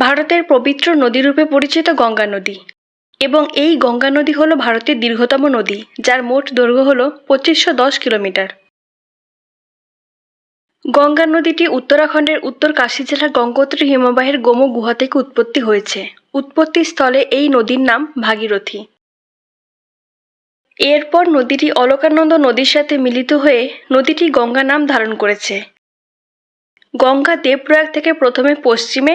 ভারতের পবিত্র নদীরূপে পরিচিত গঙ্গা নদী। এবং এই গঙ্গা নদী হল ভারতের দীর্ঘতম নদী, যার মোট দৈর্ঘ্য হল পঁচিশশো দশ কিলোমিটার। গঙ্গা নদীটি উত্তরাখণ্ডের উত্তর কাশী জেলার গঙ্গোত্রী হিমবাহের গোমু গুহা থেকে উৎপত্তি হয়েছে। উৎপত্তি স্থলে এই নদীর নাম ভাগীরথী। এরপর নদীটি অলকানন্দ নদীর সাথে মিলিত হয়ে নদীটি গঙ্গা নাম ধারণ করেছে। গঙ্গা দেবপ্রয়াগ থেকে প্রথমে পশ্চিমে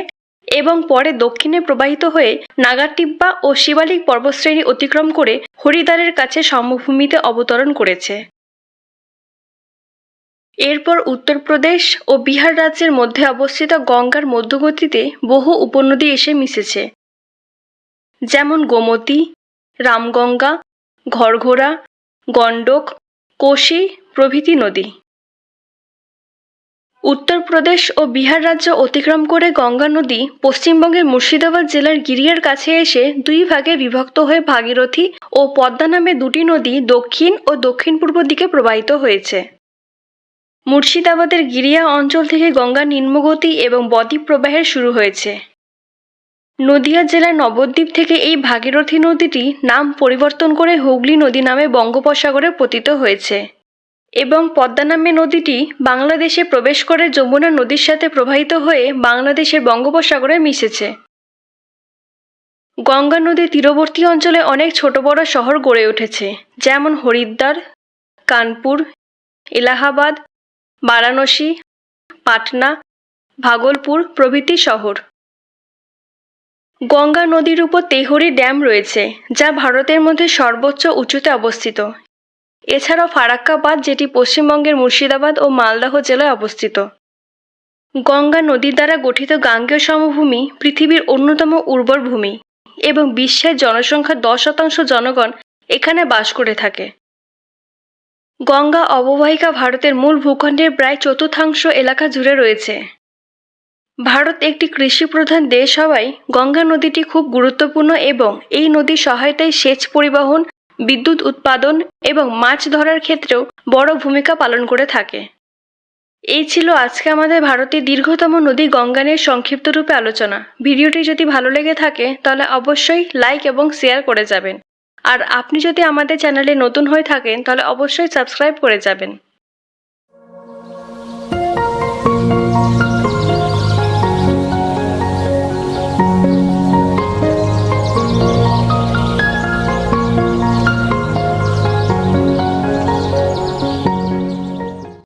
এবং পরে দক্ষিণে প্রবাহিত হয়ে নাগাটিব্বা ও শিবালিক পর্বতশ্রেণী অতিক্রম করে হরিদ্বারের কাছে সমভূমিতে অবতরণ করেছে। এরপর উত্তরপ্রদেশ ও বিহার রাজ্যের মধ্যে অবস্থিত গঙ্গার মধ্যগতিতে বহু উপনদী এসে মিশেছে। যেমন গোমতী, রামগঙ্গা, ঘরঘোড়া, গণ্ডক, কোশি প্রভৃতি নদী। উত্তরপ্রদেশ ও বিহার রাজ্য অতিক্রম করে গঙ্গা নদী পশ্চিমবঙ্গের মুর্শিদাবাদ জেলার গিরিয়ার কাছে এসে দুই ভাগে বিভক্ত হয়ে ভাগীরথী ও পদ্মা নামে দুটি নদী দক্ষিণ ও দক্ষিণ পূর্ব দিকে প্রবাহিত হয়েছে। মুর্শিদাবাদের গিরিয়া অঞ্চল থেকে গঙ্গা নিম্নগতি এবং বদ্বীপ প্রবাহের শুরু হয়েছে। নদিয়া জেলার নবদ্বীপ থেকে এই ভাগীরথী নদীটি নাম পরিবর্তন করে হুগলি নদী নামে বঙ্গোপসাগরে পতিত হয়েছে। এবং পদ্মা নামে নদীটি বাংলাদেশে প্রবেশ করে যমুনা নদীর সাথে প্রবাহিত হয়ে বাংলাদেশের বঙ্গোপসাগরে মিশেছে। গঙ্গা নদীর তীরবর্তী অঞ্চলে অনেক ছোট বড় শহর গড়ে উঠেছে, যেমন হরিদ্বার, কানপুর, এলাহাবাদ, বারাণসী, পাটনা, ভাগলপুর প্রভৃতি শহর। গঙ্গা নদীর উপর তেহরি ড্যাম রয়েছে, যা ভারতের মধ্যে সর্বোচ্চ উঁচুতে অবস্থিত। এছাড়াও ফারাক্কা বাঁধ যেটি পশ্চিমবঙ্গের মুর্শিদাবাদ ও মালদহ জেলায় অবস্থিত। গঙ্গা নদীর দ্বারা গঠিত গাঙ্গেয় সমভূমি পৃথিবীর অন্যতম উর্বর ভূমি এবং বিশ্বের জনসংখ্যার দশ শতাংশ জনগণ এখানে বাস করে থাকে। গঙ্গা অববাহিকা ভারতের মূল ভূখণ্ডের প্রায় চতুর্থাংশ এলাকা জুড়ে রয়েছে। ভারত একটি কৃষি প্রধান দেশ হওয়ায় গঙ্গা নদীটি খুব গুরুত্বপূর্ণ এবং এই নদীর সহায়তায় সেচ পরিবহন বিদ্যুৎ উৎপাদন এবং মাছ ধরার ক্ষেত্রেও বড় ভূমিকা পালন করে থাকে। এই ছিল আজকে আমাদের ভারতের দীর্ঘতম নদী গঙ্গা নিয়ে সংক্ষিপ্ত রূপে আলোচনা। ভিডিওটি যদি ভালো লেগে থাকে, তাহলে অবশ্যই লাইক এবং শেয়ার করে যাবেন। আর আপনি যদি আমাদের চ্যানেলে নতুন হয়ে থাকেন, তাহলে অবশ্যই সাবস্ক্রাইব করে যাবেন।